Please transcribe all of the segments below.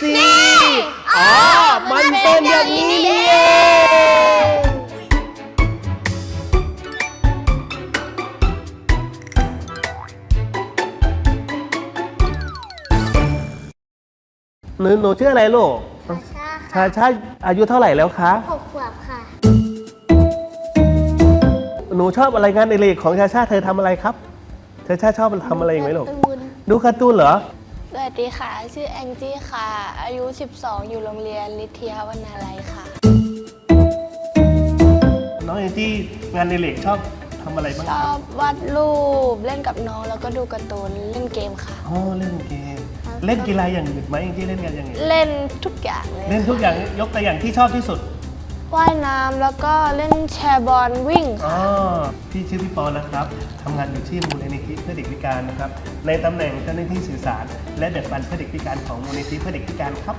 สิอ๋อ มันเป็นอย่างนี้นี่เองหนูหนูชื่ออะไรลูกชาชาชาอายุเท่าไหร่แล้วคะ หกขวบค่ะหนูชอบอะไรงานในเรกของชาชาเธอทำอะไรครับชาชาชอบทำอะไรอีกไหมลูก การ์ตูนดูการ์ตูนเหรอ สวัสดีค่ะ ชื่อแองจี้ค่ะ อายุ 12 อยู่โรงเรียนลิเทียวนาลัยค่ะ น้องแองจี้งานในเรกชอบทำอะไรบ้างชคอรับบวาดรูปเล่นกับน้องแล้วก็ดูการ์ตูนเล่นเกมค่ะ อ๋อเล่นเกมเล่นกีฬาอย่างอื่นไหมแองจี้เล่นกันอย่างอื่นเล่นทุกอย่างเลยเล่นทุกอย่างยกตัวอย่างที่ชอบที่สุด ว่ายน้ำแล้วก็เล่นแชร์บอลวิ่งอ๋ค่ะอพี่ชื่อพี่ปอนะครับทำงานอยู่ที่มูลนิธิเพื่อเด็กพิการนะครับ ในตำแหน่งเจ้าหน้าที่สื่อสาร และแบ่งปันเพื่อเด็กพิการของมูลนิธิเพื่อเด็กพิการครับ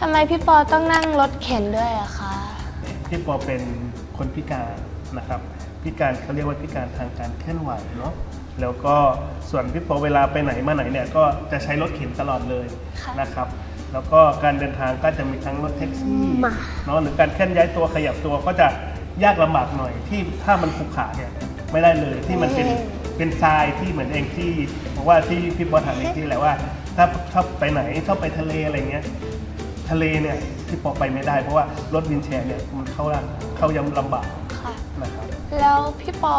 ทำไมพี่ปอต้องนั่งรถเข็นด้วยอะคะพี่ปอเป็นคนพิการนะครับ พิการเขาเรียกว่าพิการทางการเคลื่อนไหวเนาะแล้วก็ส่วนพี่ปอเวลาไปไหนมาไหนเนี่ยก็จะใช้รถเข็นตลอดเลยนะครับ แล้วก็การเดินทางก็จะมีทั้งรถแท็กซี่เนาะหรือการเคลื่อนย้ายตัวขยับตัวก็จะยากลำบากหน่อยที่ถ้ามันขรุขระเนี่ยไม่ได้เลยที่มันเป็นเป็นทรายที่เหมือนเองที่บอกว่าที่พี่ปอถามเองที่แหละว่า ถ้าชอบไปไหนชอบไปทะเลอะไรเงี้ยทะเลเนี่ยที่ปอไปไม่ได้เพราะว่ารถวินแชร์เนี่ยมันเข้าละเข้ายังลำบากค่ะนะครับแล้วพี่ปอ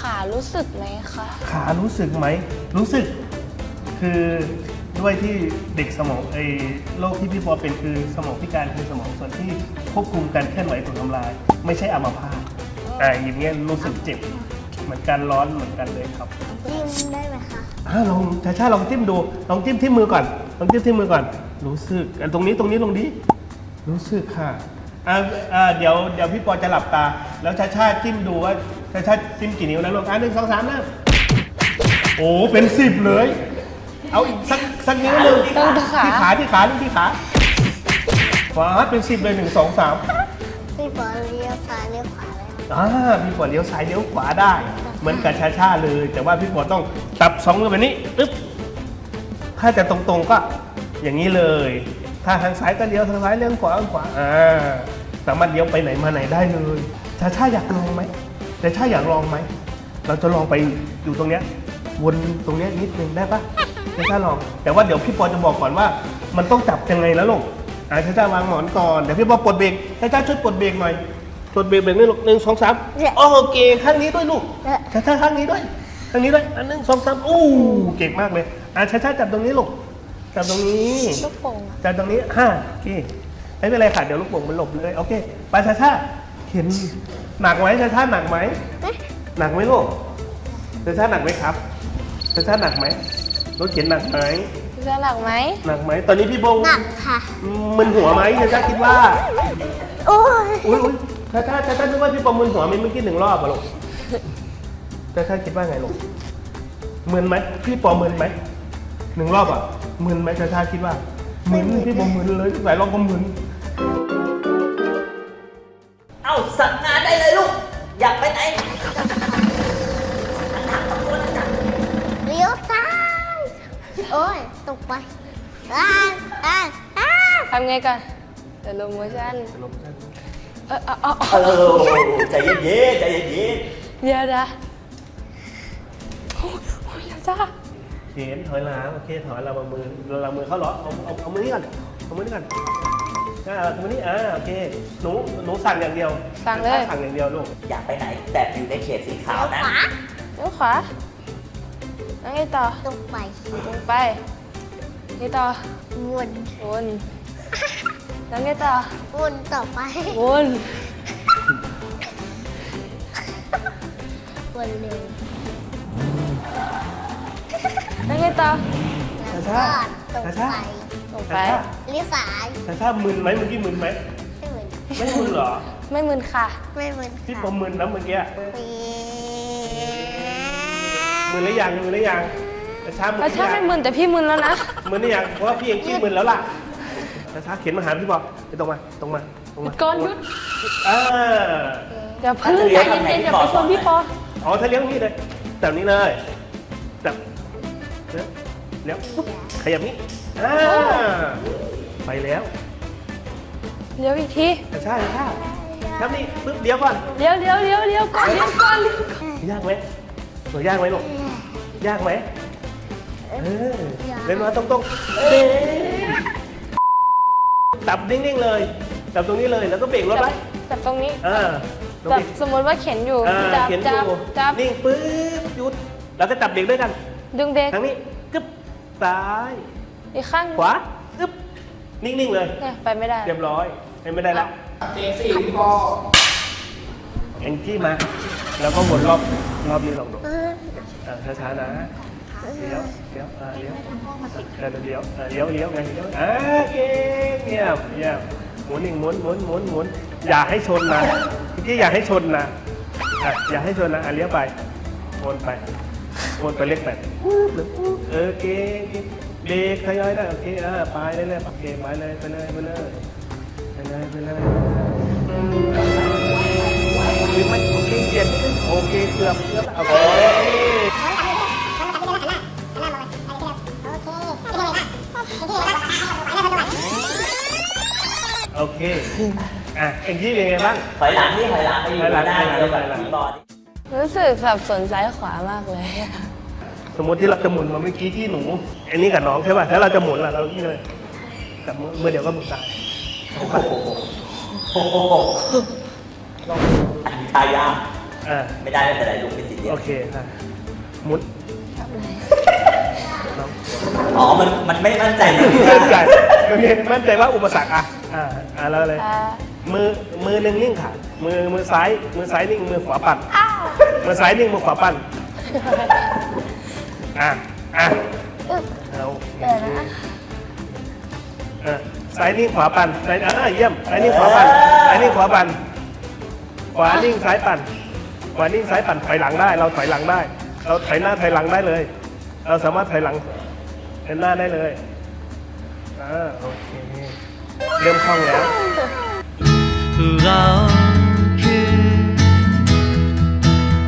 ขารู้สึกไหมคะขารู้สึกไหมรู้สึกคือ ด้วยที่เด็กสมองไอ้โรคที่พี่ปอเป็นคือสมองพิการคือสมองส่วนที่ควบคุมการเคลื่อนไหวถูกทำลาย ไม่ใช่อัมพาตอ่าอย่างเงี้ยรู้สึกเจ็บเหมือนกันร้อนเหมือนกันเลยครับจิ้มได้ไหมคะอ่าลองชาชาลองจิ้มดูลองจิ้มที่มือก่อนลองจิ้มที่มือก่อน รู้สึกอันตรงนี้ตรงนี้ลงดิรู้สึกค่ะอ่าอ่าเดี๋ยวเดี๋ยวพี่ปอจะหลับตา แล้วชาชาจิ้มดูว่าชาชาจิ้มกี่นิ้วแล้วลูกอ่าหนึ่งสองสามนะโอ้เป็นสิบเลย เอาอีกสัก สักนิ้วหนึ่งต้องที่ขาที่ขาที่ขาที่ขาว้าดเป็นสิบเลยหนึ่งสองสามพี่บอลเลี้ยวซ้ายเลี้ยวขวาเลยอ่าพี่ปอเลี้ยวซ้ายเลี้ยวขวาได้ เหมือนกับชาชาเลย แต่ว่าพี่ปอต้องตับสองมือแบบนี้ปึ๊บถ้าจะตรงๆก็อย่างนี้เลย ถ้าทางซ้ายก็เลี้ยวทางซ้ายเลี้ยวขวาทางขวาอ่าสามารถเลี้ยวไปไหนมาไหนได้เลยชาชาอยากลองไหมชาชาอยากลองไหมเราจะลองไปอยู่ตรงเนี้ยวนตรงเนี้ยนิดนึงได้ปะ ชาชาลอง แต่ว่าเดี๋ยวพี่ปอจะบอกก่อนว่า มันต้องจับยังไงแล้วลูกอ่าชาชาวางหมอนก่อนเดี๋ยวพี่ปอปลดเบรกชาชาช่วยปลดเบรกหน่อยปลดเบรกเบรกนี่ลูกหนึ่งสองสามโอเคข้างนี้ด้วยลูกชาชาข้างนี้ด้วยข้างนี้ด้วยอันหนึ่งสองสามอู้เก่งมากเลยอะชาชาจับตรงนี้ลูกจับตรงนี้ลูกโป่งอะจับตรงนี้ห้าโอเคไม่เป็นไรค่ะเดี๋ยวลูกโป่งมันหลบเลยโอเคไปชาชาเห็นหนักไหมชาชาหนักไหมหนักไหมลูกชาชาหนักไหมครับชาชาหนักไหม รถเข็นหนักไหมจะหนักไหมหนักไหมตอนนี้พี่โบงหนักค่ะ มึนหัวไหมชาชาคิดว่าโอ้ยอุ้ยอุ้ยชาชาชาชาคิดว่าพี่ปอมึนหัวไหมเมื่อกี้หนึ่งรอบอะลูกชาชาคิดว่าไงลูกมึนไหมพี่ปอมึนไหมหนึ่งรอบอะมึนไหมชาชาคิดว่ามึนพี่ปอมึนเลยหลายรอบก็มึน ตกไปอ้ายอ้ายอ้ายทำไงกันเดี๋ยวลงโมชั่นเออเอาเอาเอเอาอใจเย็นๆใจเย็นเดี๋ยวนะโอ้ยโอ้ยอย่าจ้าเข็นถอยหลังโอเคถอยเราเอามือเราเอามือเข้าเหรอเอาเอาเอามือนี้ก่อนเอามือนี้ก่อนอ่าเอามือนี้อ่าโอเคหนูหนูสั่งอย่างเดียวสั่งเลยสั่งอย่างเดียวลูกๆอยากไปไหนแต่อยู่ในเขตสีขาวเลี้ยวนะขวาเลี้ยวขวาแล้วไงต่อตรงไปลงไป นี่ต่อวนวนแล้วไงต่อวนต่อไปวนวนเร็วแล้วไงต่อแล้วก็ตรงไปลงไปเลี้ยวซ้ายชาชามึนไหมเมื่อกี้มึนไหมไม่เหมือนไม่มึนเหรอ ไม่มึนค่ะ ไม่เหมือนพี่ค่ะปอมึนนะเมื่อกี้ปี๊มึนหรือยังมึนหรือยัง ชาชามึนหแล้วรือถ้ายัไม่งมึนแต่พี่มึนแล้วนะ มึนหรือยังเพราะว่าพี่เองขี้มึนแล้วล่ะชาชาเขียนมาหาพี่ปอไปตรงมาตรงมาตรงมาก่อนหยุดเออเดี๋ยวพึ่งใจเย็นๆอย่าไปชนพี่ปออ๋อถ้าเลี้ยงนี่เลยแบบนี้เลยแบบเนี้ยแล้วปุ๊บขยับนี้อ่าไปแล้วเลี้ยวอีกทีกระชากกระชากครับนี่ปุ๊บเดี๋ยวก่อนเลี้ยวเลี้ยวเลี้ยวเลี้ยวก่อนเลี้ยวก่อนเลี้ยวก่อนยากไหมหนูยากไหมลูกยากไหม เออเล่นมาตรงๆเอ้ยจับนิ่งๆเลยจับตรงนี้เลยแล้วก็เบรกรถจับไว้จับตรงนี้อ่าลงจับไปสมมติว่าเข็นอยู่อ่าจับเขียนอจับยู่จับนิ่งปึ๊บหยุด แล้วก็จับเบรกด้วยกัน ดึงเบรกทางนี้กึ๊บซ้าย อีกข้างขวากึ๊บนิ่งๆเลย เนี่ยไปไม่ได้ เรียบร้อยให้ไม่ได้แล้วแองจี้มา แล้วก็วนรอบรอบนี้ลองดูเอออ่าช้าๆนะ เลี้ยวเลี้ยวเลี้ยวเลี้ยวเลี้ยวเลี้ยวไงเลี้ยวอ่าเก่งเยี่ยมเยี่ยมหมุนอีกหมุนหมุนหมุนหมุนอย่าให้ชนนะเมื่อกี้อย่าให้ชนนะอะอย่าให้ชนนะอะเลี้ยวไปวนไปวนไปเลขแปดปุ๊บเลยปุ๊บเออเก่งเก่งเบรกทยอยได้โอเคอ่าไปเลยเลยโอเคไปเลยไปเลยไปเลยไปเลยไปเลยหรือไม่โอเคเย็นโอเคเกือบเกือบโอเค อเค อะเอ็งที่เป็นไงบ้าง ถอยหลังนี่ถอยหลังไปอยู่ถอยหลังหน้าเดียวกับถอยหลังคีย์บอร์ดรู้สึกสับสนซ้ายขวามากเลยอะสมมติที่เราจะหมุนมาเมื่อกี้ที่หนูไอ้นี่กับน้องใช่ป่ะถ้าเราจะหมุนล่ะเราที่เลยแต่มือมือเดียวก็หมุนได้โอ้โหโอ้โหอันนี้ทายากอ่าไม่ได้ไม่เป็นไรลูกไม่ติดเดียโอวเคค่ะหมุนครับเลยน้ องอ๋อ มัน มันไม่มั่นใจในมั่นใจโอเคมั่นใจว่าอุปสรรคอะอ่าอ่าแล้วเลย อ่ามือมือหนึ่งนิ่งค่ะ มือมือซ้าย มือซ้ายนิ่งมือขวาปั่นมือซ้ายนิ่งมือขวาปั่นอะอะเอาเดี๋ยวนะ เออซ้ายนิ่งขวาปั่นซ้ายอ่าเยี่ยมซ้ายนิ่งขวาปั่นซ้ายนิ่งขวาปั่นขวานิ่งซ้ายปั่นขวานิ่งซ้ายปั่นถอยหลังได้ เราถอยหลังได้ เราถอยหน้าถอยหลังได้เลย เราสามารถถอยหลัง เดินหน้าได้เลยอ่าโอเค เริ่มคล่องแล้ว เราคือ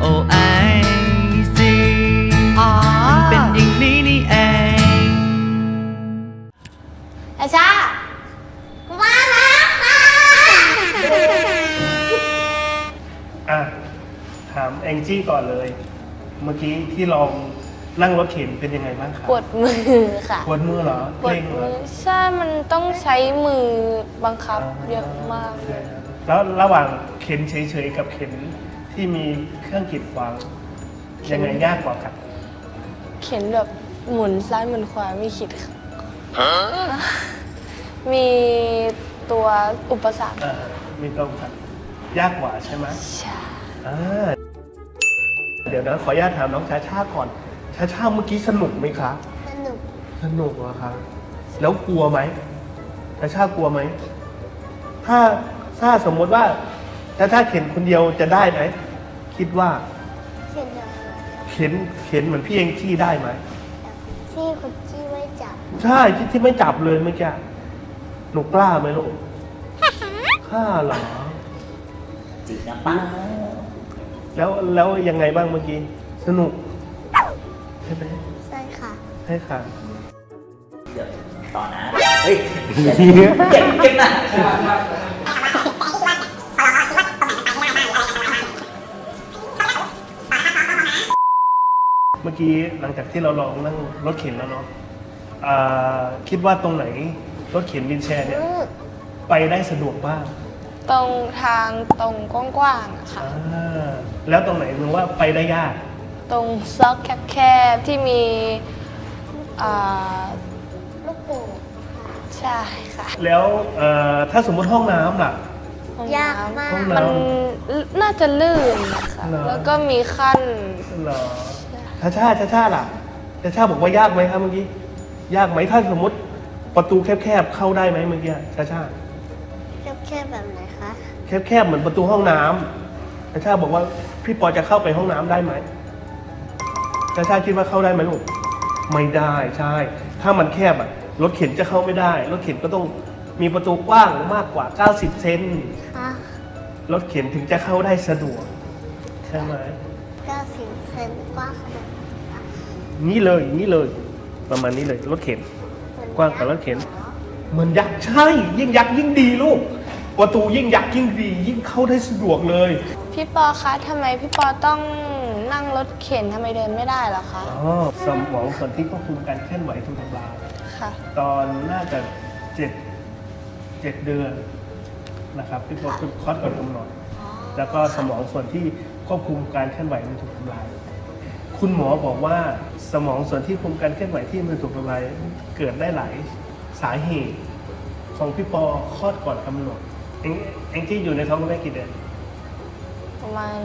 OIC มันเป็นอย่างนี้นี่เอง อาชามาแล้วค่ะ อะ ถามแองจี้ก่อนเลย เมื่อกี้ที่ลอง นั่งรถเข็นเป็นยังไงบ้างครับปวดมือค่ะปวดมือเหรอปวเกดร็งเหรมืออใช่มันต้องใช้มือบังคับเยอะมากเลย แล้วระหว่างเข็นเฉยๆกับเข็นที่มีเครื่องกีดขวางยังไงยากกว่ากันเข็นแบบหมุนซ้ายหมุนขวาไม่คิดค่ะมีตัวอุปสรรคอ่ามีตรงกันยากกว่าใช่ไหมใช่ อ่าเดี๋ยวนะขออนุญาตถามน้องชาชาก่อน ชาชาเมื่อกี้สนุกไหมคะสนุกสนุกเหรอคะแล้วกลัวไหมชาชากลัวไหมถ้าถ้าสมมติว่าชาชาเข็นคนเดียวจะได้ไหมคิดว่าเช่นเดียวกันเข็นเข็นเหมือนพี่เองที่ได้ไหมที่คุณจี้ไม่จับใช่ที่ที่ไม่จับเลยเมื่อกี้หนูกล้าไหมลูกกล้าเหรอจริงนะป้าแล้วแล้วยังไงบ้างเมื่อกี้สนุก ใช่ไหมใช่ค่ะ ใช่ค่ะเดี๋ยวต่อนะ เฮ้ย เก่งเก่งนะเมื่อกี้หลังจากที่เราลองนั่งรถเข็นแล้วเนาะอ่าคิดว่าตรงไหนรถเข็นวินแชร์เนี่ยอืมไปได้สะดวกบ้าง ตรงทางตรงกว้างๆอะค่ะ อ่าแล้วตรงไหนมึงว่าไปได้ยาก ตรงซอกแคบๆที่มีอ่าลูกโป่งใช่ค่ะแล้วเอ่อถ้าสมมติห้องน้ำล่ะ ห้องยากน้ำ มาก ห้องมันน้ำน่าจะลื่นนะคะเหรอแล้วก็มีขั้น เหรอชาชาชาชาล่ะชาชาบอกว่ายากไหมครับเมื่อกี้ ยากไหมถ้าสมมติประตูแคบๆเข้าได้ไหมเมื่อกี้ชาชาแค่แบบไหนคะ แคบๆเหมือนประตูห้องน้ำชาชาบอกว่าพี่ปอจะเข้าไปห้องน้ำได้ไหม ชาชาคิดว่าเข้าได้ไหมลูก ไม่ได้ใช่ ถ้ามันแคบอะรถเข็นจะเข้าไม่ได้ รถเข็นก็ต้องมีประตูกว้างมากกว่า 90 เซนคะรถเข็นถึงจะเข้าได้สะดวก ใช่ไหม เก้าสิบเซนกว้างขนาดไหนคะนี่เลยนี่เลย ประมาณนี้เลยรถเข็น กว้างกว่ารถเข็น เหมือนยักษ์ใช่ ยิ่งยักษ์ยิ่งดีลูกประตูยิ่งยักษ์ยิ่งดี ยิ่งเข้าได้สะดวกเลย พี่ปอคะทำไมพี่ปอต้อง นั่งรถเข็นทำไมเดินไม่ได้เหรอคะ อ๋อสมองส่วนที่ควบคุมการเคลื่อนไหวถูกทำลายค่ะ ตอนน่าจะเจ็ดเจ็ดเดือนนะครับที่พบคือคลอดก่อนกำหนด แล้วก็สมองส่วนที่ควบคุมการเคลื่อนไหวมันถูกทำลาย คุณหมอบอกว่าสมองส่วนที่ควบคุมการเคลื่อนไหวที่มันถูกทำลายเกิดได้หลายสาเหตุ ของพี่ปอคลอดก่อนกำหนดเองเองที่อยู่ในท้องคุณแม่กี่เดือนประมาณ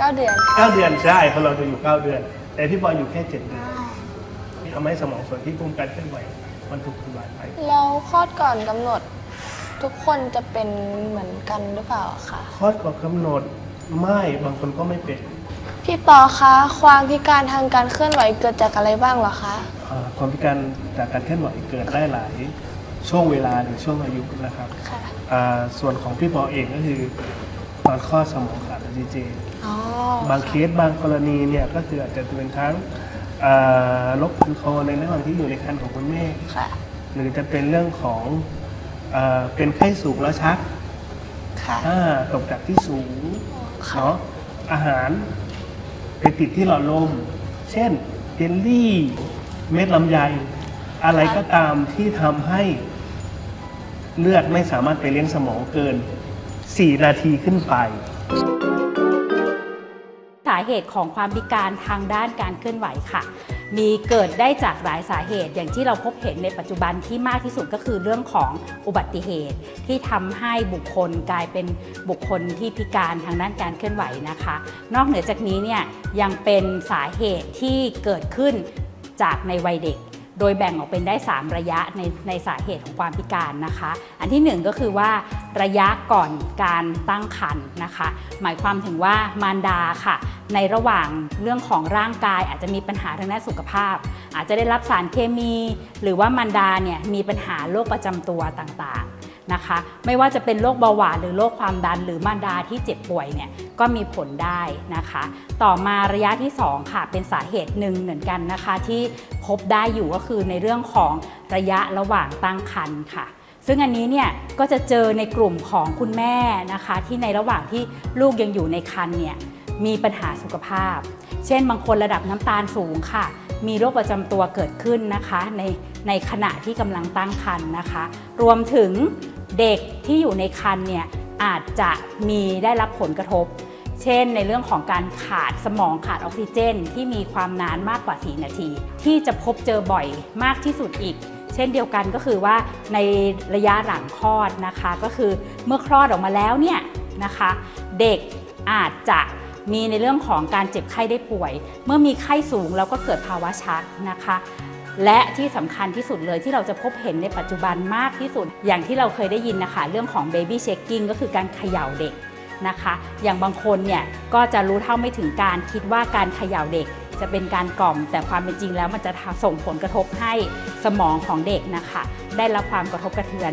9เดือนเก้าเดือนใช่เพราะเราจะอยู่เก้าเดือน แต่พี่ปออยู่แค่เจ็ดเดือนทำให้สมองส่วนที่ควบคุมการเคลื่อนไหวมันถูกทำลายไปแล้วคลอดก่อนกำหนด ทุกคนจะเป็นเหมือนกันหรือเปล่าคะคลอดก่อนกำหนดไม่บางคนก็ไม่เป็นพี่ปอคะความพิการทางการเคลื่อนไหวเกิดจากอะไรบ้างเหรอคะอ่าความพิการจากการเคลื่อนไหวเกิดได้หลายช่วงเวลาหรือช่วงอายุนะครับค่ะอ่าส่วนของพี่ปอเองก็คือตอนคลอดสมองขาดออกซิเจนอ๋อ บางเคสบางกรณีเนี่ยก็คืออาจจะเป็นทั้งอ่าลบคันคอในระหว่างที่อยู่ในครรภ์ของคุณแม่ค่ะหรือจะเป็นเรื่องของอ่าเป็นไข้สูงแล้วชักค่ะอ่าตกจากที่สูงค่ะเนาะอาหารไปติดที่หลอดลม เช่นเจลลี่เม็ดลำไย อะไรก็ตามที่ทำให้เลือดไม่สามารถไปเลี้ยงสมองเกิน 4 นาทีขึ้นไปสาเหตุของความพิการทางด้านการเคลื่อนไหวค่ะ มีเกิดได้จากหลายสาเหตุ อย่างที่เราพบเห็นในปัจจุบันที่มากที่สุดก็คือเรื่องของอุบัติเหตุ ที่ทำให้บุคคลกลายเป็นบุคคลที่พิการทางด้านการเคลื่อนไหวนะคะ นอกเหนือจากนี้เนี่ยยังเป็นสาเหตุที่เกิดขึ้นจากในวัยเด็ก โดยแบ่งออกเป็นได้ 3 ระยะในในสาเหตุของความพิการนะคะ อันที่ 1 ก็คือว่าระยะก่อนการตั้งครรภ์นะคะ หมายความถึงว่ามารดาค่ะ ในระหว่างเรื่องของร่างกายอาจจะมีปัญหาทางด้านสุขภาพ อาจจะได้รับสารเคมี หรือว่ามารดาเนี่ยมีปัญหาโรคประจำตัวต่างๆ นะคะ ไม่ว่าจะเป็นโรคเบาหวานหรือโรคความดันหรือมารดาที่เจ็บป่วยเนี่ยก็มีผลได้นะคะ ต่อมาระยะที่ 2 ค่ะ เป็นสาเหตุหนึ่งเหมือนกันนะคะ ที่พบได้อยู่ก็คือในเรื่องของระยะระหว่างตั้งครรภ์ค่ะซึ่งอันนี้เนี่ยก็จะเจอในกลุ่มของคุณแม่นะคะ ที่ในระหว่างที่ลูกยังอยู่ในครรภ์เนี่ยมีปัญหาสุขภาพ เช่นบางคนระดับน้ำตาลสูงค่ะ มีโรคประจำตัวเกิดขึ้นนะคะ ในในขณะที่กำลังตั้งครรภ์นะคะ รวมถึง เด็กที่อยู่ในครรภ์เนี่ยอาจจะมีได้รับผลกระทบ เช่นในเรื่องของการขาดสมองขาดออกซิเจน ที่มีความนานมากกว่า 4 นาที ที่จะพบเจอบ่อยมากที่สุดอีก เช่นเดียวกันก็คือว่าในระยะหลังคลอดนะคะ ก็คือเมื่อคลอดออกมาแล้วเนี่ยนะคะ เด็กอาจจะมีในเรื่องของการเจ็บไข้ได้ป่วย เมื่อมีไข้สูงแล้วก็เกิดภาวะชักนะคะ และที่สำคัญที่สุดเลยที่เราจะพบเห็นในปัจจุบันมากที่สุด อย่างที่เราเคยได้ยินนะคะ เรื่องของ baby shaking ก็คือการเขย่าเด็กนะคะ อย่างบางคนเนี่ยก็จะรู้เท่าไม่ถึงการคิดว่าการเขย่าเด็กจะเป็นการกล่อม แต่ความเป็นจริงแล้วมันจะส่งผลกระทบให้สมองของเด็กนะคะ ได้รับความกระทบกระเทือน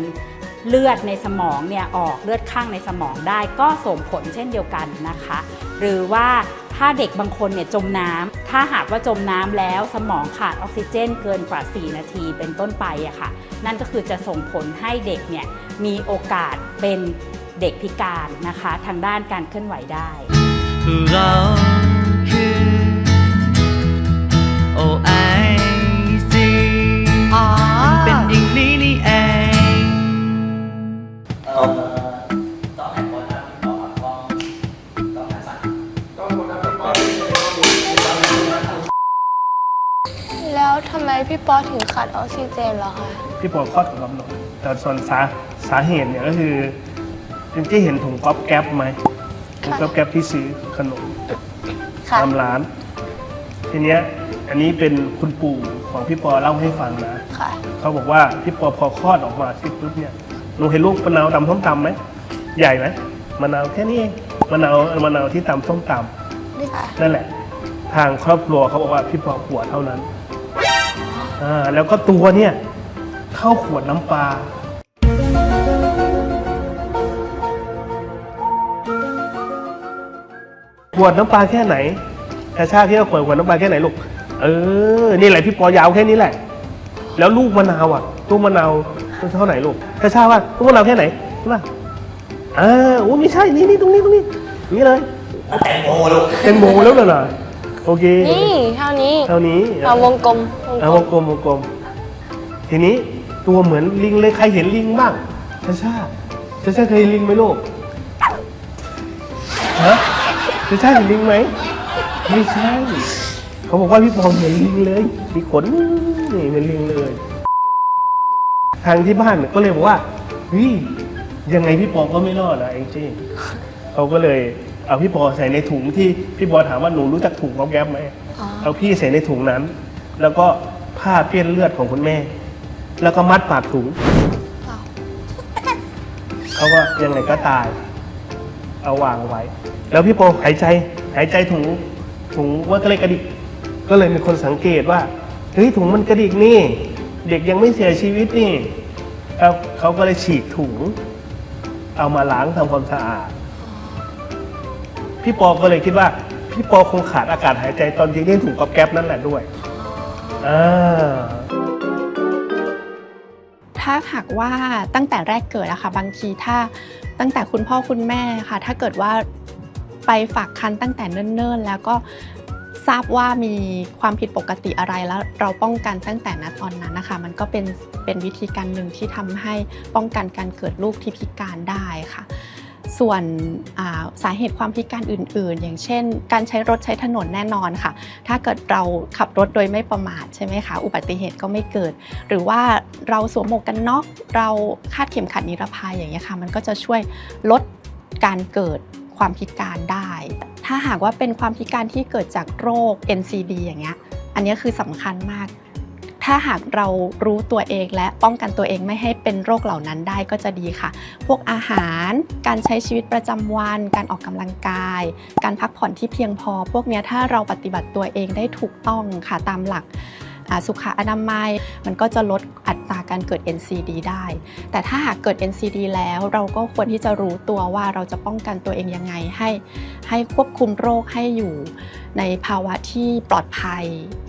เลือดในสมองเนี่ยออกเลือดข้างในสมองได้ก็ส่งผลเช่นเดียวกันนะคะ หรือว่า ถ้าเด็กบางคนเนี่ยจมน้ำถ้าหากว่าจมน้ำแล้วสมองขาดออกซิเจนเกินกว่า 4 นาทีเป็นต้นไปอะค่ะ นั่นก็คือจะส่งผลให้เด็กเนี่ยมีโอกาสเป็นเด็กพิการนะคะ ทางด้านการเคลื่อนไหวได้เราคือ OIC เป็นอย่างนี้นี่เองเอ่อต้อง แล้วทำไมพี่ปอถึงขาดออกซิเจนเหรอคะพี่ปอคลอดก่อนกำหนดแต่ส่วนสาสาเหตุเนี่ยก็คือที่เห็นถุงก๊อบแก๊ปไหมถุงก๊อบแก๊ปที่ซื้อขนมค่ะตามร้าน ทีเนี้ยอันนี้เป็นคุณปู่ของพี่ปอเล่าให้ฟังนะ ค่ะ เขาบอกว่าพี่ปอพอคลอดออกมาเสร็จปุ๊บเนี่ยหนูเห็นลูกมะนาวตำส้มตำไหมใหญ่ไหมมะนาวแค่นี้เองมะนาวมะนาวที่ตำส้มตค่ะำนั่นแหละ ทางครอบครัวเขาบอกว่าพี่ปอขวดเท่านั้น อ่าแล้วก็ตัวเนี่ยเข้าขวดน้ำปลา ขวดน้ำปลาแค่ไหนชาชาพี่เอาขวดขวดน้ำปลาแค่ไหนลูก เออ นี่แหละพี่ปอยาวแค่นี้แหละ แล้วลูกมะนาวอะลูกมะนาวเท่าไหร่ลูกกระชาว่าลูกมะนาวแค่ไหนใช่ป่ะอ่าโอ้ไม่ใช่ นี่นี่ตรงนี้ตรงนี้ นี่เลยแตงโมลูกแตงโมแล้วเหรอ โอเค นี่เท่านี้เท่านี้เอาวงกลมวงเอากลวมงกลมวงกลม ทีนี้ตัวเหมือนลิงเลยใครเห็นลิงบ้างชาชาชาชาเคยเห็นลิงไหมลูกฮะชาชาเห็นลิงไหมไม่ใช่เขาบอกว่าพี่ปอมเหมือนลิงเลย มีขนนี่เหมือนลิงเลย ทางที่บ้านก็เลยบอกว่าเฮ้ยยังไงพี่ปอก็ไม่รอดนะเองจี้เขาก็เลย เอาพี่ปอใส่ในถุงที่พี่ปอถามว่าหนูรู้จักถุงก๊อบแก๊บไหมอ๋อเอาพี่ใส่ในถุงนั้น แล้วก็ผ้าเปี้ยนเลือดของคุณแม่ แล้วก็มัดปากถุงอ้าวเขาก็ยังไงก็ตาย เอาวางไว้ แล้วพี่ปอหายใจหายใจถุงถุงว่าก็เลยกระดิก ก็เลยมีคนสังเกตว่าเฮ้ยถุงมันกระดิกนี่ เด็กยังไม่เสียชีวิตนี่เขาเขาก็เลยฉีกถุง เอามาล้างทำความสะอาด พี่ปอก็เลยคิดว่า พี่ปอคงขาดอากาศหายใจตอนที่เล่นถุงก๊อบแก๊บนั่นแหละด้วยอ่าถ้าหากว่าตั้งแต่แรกเกิดอะค่ะบางทีถ้าตั้งแต่คุณพ่อคุณแม่ค่ะ ถ้าเกิดว่าไปฝากคันตั้งแต่เนิ่นๆ แล้วก็ทราบว่ามีความผิดปกติอะไรแล้วเราป้องกันตั้งแต่ณตอนนั้นนะคะ มันก็เป็นเป็นวิธีการหนึ่งที่ทำให้ป้องกันการเกิดลูกที่พิการได้ค่ะ ส่วนาสาเหตุความพิการอื่น ๆ อย่างเช่น การใช้รถใช้ถนนแน่นอนค่ะ ถ้าเกิดเราขับรถโดยไม่ประมาทใช่ไหมคะอุบัติเหตุก็ไม่เกิด หรือว่าเราสวมหมวกกันน็อกเราคาดเข็มขัดนิรภัยอย่างเงี้ยค่ะมันก็จะช่วยลดการเกิดความพิการได้ ถ้าหากว่าเป็นความพิการที่เกิดจากโรค NCD อย่างเงี้ยอันนี้คือสำคัญมาก ถ้าหากเรารู้ตัวเองและป้องกันตัวเองไม่ให้เป็นโรคเหล่านั้นได้ก็จะดีค่ะ พวกอาหาร การใช้ชีวิตประจำวัน การออกกำลังกาย การพักผ่อนที่เพียงพอ พวกนี้ถ้าเราปฏิบัติตัวเองได้ถูกต้องค่ะตามหลักสุขอนามัย มันก็จะลดอัตรา การเกิด NCD ได้ แต่ถ้าหากเกิด NCD แล้วเราก็ควรที่จะรู้ตัวว่าเราจะป้องกันตัวเองยังไงให้ ให้ควบคุมโรคให้อยู่ในภาวะที่ปลอดภัย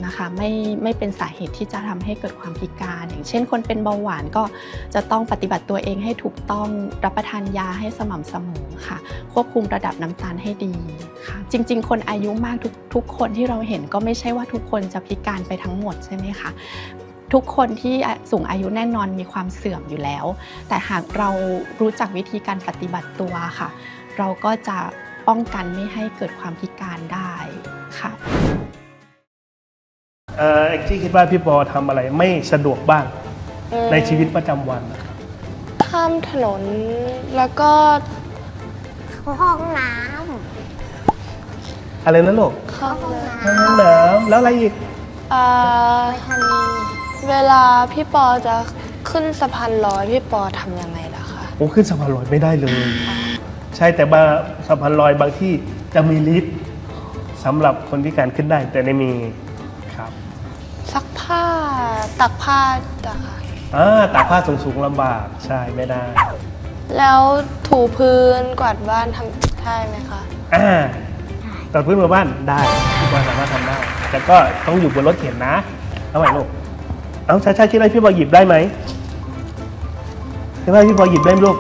นะคะไม่ไม่เป็นสาเหตุที่จะทำให้เกิดความพิการ อย่างเช่น คนเป็นเบาหวานก็จะต้องปฏิบัติตัวเองให้ถูกต้องรับประทานยาให้สม่ำเสมอค่ะ ควบคุมระดับน้ำตาลให้ดีค่ะจริง ๆ คนอายุมากทุกทุกคนที่เราเห็นก็ไม่ใช่ว่าทุกคนจะพิการไปทั้งหมดใช่ไหมคะ ทุกคนที่สูงอายุแน่นอนมีความเสื่อมอยู่แล้ว แต่หากเรารู้จักวิธีการปฏิบัติตัวค่ะ เราก็จะป้องกันไม่ให้เกิดความพิการได้ค่ะเอ่อแองจี้คิดว่าพี่ปอทำอะไรไม่สะดวกบ้างอืมในชีวิตประจำวันนะข้ามถนนแล้วก็ห้องน้อะไรนะลูกเข้าห้องน้ห้องน้ำแล้วอะไรอีกำอ่าำทะเล เวลาพี่ปอจะขึ้นสะพานลอยพี่ปอทำยังไงล่ะคะโอ้ขึ้นสะพานลอยไม่ได้เลย ใช่แต่บางสะพานลอยบางที่จะมีลิฟต์สำหรับคนพิการขึ้นได้แต่ไม่มีครับซักผ้าตักผ้าจ้ะค่ะอ่าตากผ้าสูงๆลำบากใช่ไม่ได้ แล้วถูพื้นกวาดบ้านทำได้ไหมคะ อ่าตัดพื้นมาบ้านได้พี่บอลสามารถทำได้แต่ก็ต้องอยู่บนรถเข็นนะเอาใหม่ลูก เอาชาชาคิดว่าพี่บอลหยิบได้ไหมคิดว่าพี่บอลหยิบได้ไหมลูก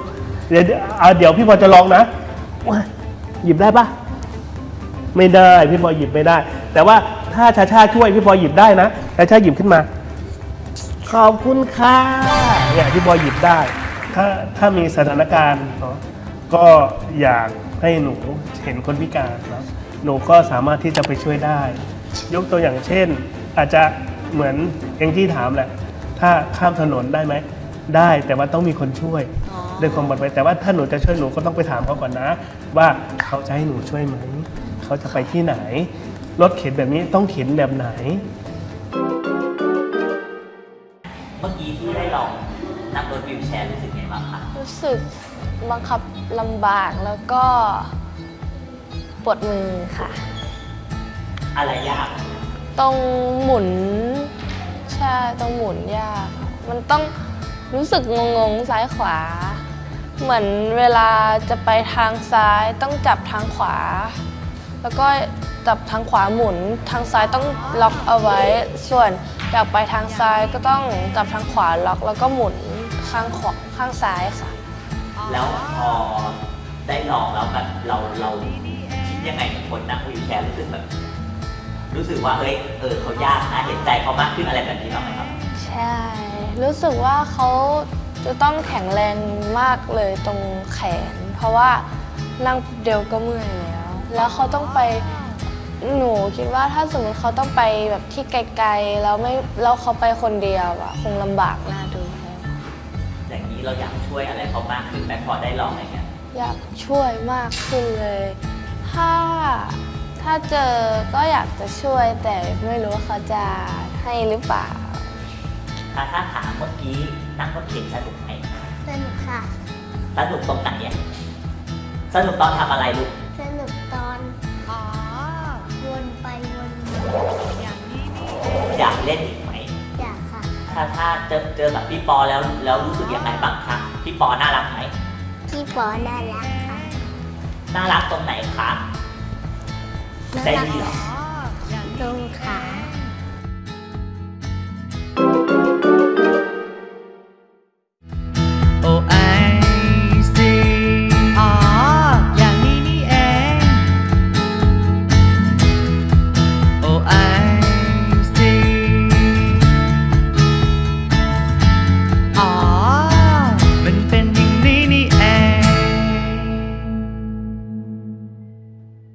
เดี๋ยวอ่าเดี๋ยวพี่บอลจะลองนะว้าหยิบได้ปะไม่ได้พี่บอลหยิบไม่ได้ แต่ว่าถ้าชาชาช่วยพี่บอลหยิบได้นะชาชาหยิบขึ้นมา ขอบคุณค่ะเนี่ยพี่บอยหยิบได้ ถ้าถ้ามีสถานการณ์เนอะก็อยากให้หนูเห็นคนพิการเนอะหนูก็สามารถที่จะไปช่วยได้ ยกตัวอย่างเช่น อาจจะ เหมือนเองที่ถามแหละ ถ้าข้ามถนนได้ไหม ได้แต่ว่าต้องมีคนช่วยอ๋อด้วยความปลอดภัยแต่ว่าถ้าหนูจะช่วยหนูก็ต้องไปถามเขาก่อนนะ ว่าเขาจะให้หนูช่วยไหม เขาจะไปที่ไหน รถเข็นแบบนี้ต้องเข็นแบบไหน เมื่อกี้ที่ได้ลองนั่งรถวิวแชร์รู้สึกไงบ้างคะรู้สึกบังคับลำบากแล้วก็ปวดมือค่ะ อะไรยาก ต้องหมุนใช่ต้องหมุนยากมันต้องรู้สึกงงๆซ้ายขวา เหมือนเวลาจะไปทางซ้ายต้องจับทางขวา แล้วก็จับทางขวาหมุน ทางซ้ายต้องล็อกเอาไว้ ส่วนอยากไปทางซ้ายก็ต้องจับทางขวาล็อกแล้วก็หมุนข้างขวาข้างซ้ายค่ะ แล้วพอได้ลองแล้วแบบเราเราคิดยังไงกับคนนั่งวีลแชร์รู้สึกแบบ รู้สึกว่าเฮ้ยเออเขายากนะเห็นใจเขามากขึ้นอะไรแบบนี้บ้างไหมครับ ใช่ รู้สึกว่าเขาจะต้องแข็งแรงมากเลยตรงแขน เพราะว่านั่งเดียวก็เมื่อยแล้ว แล้วเขาต้องไปหนูคิดว่าถ้าสมมติเขาต้องไปแบบที่ไกลๆแล้วไม่แล้วเขาไปคนเดียวอะคงลำบากน่าดูอย่างนี้เราอยากช่วยอะไรเขามากขึ้นไหมพอได้ลองอะไรเงี้ยอยากช่วยมากขึ้นเลย ถ้า ถ้าเจอก็อยากจะช่วยแต่ไม่รู้ว่าเขาจะให้หรือเปล่า ถ้าถ้าถามเมื่อกี้นั่งรถเข็นสนุกไหมสนุกค่ะ สนุกตรงไหนอะสนุกตอนทำอะไรลูก สนุกตอนวนไปวนมาอยากเล่นอีกไหม อยากค่ะ ถ้าถ้าเจอเจอกับพี่ปอแล้วแล้วรู้สึกยังไงบ้างคะพี่ปอน่ารักไหมพี่ปอน่ารักค่ะ น่ารักตรงไหนคะน่า ใจดีเหรอตรงขา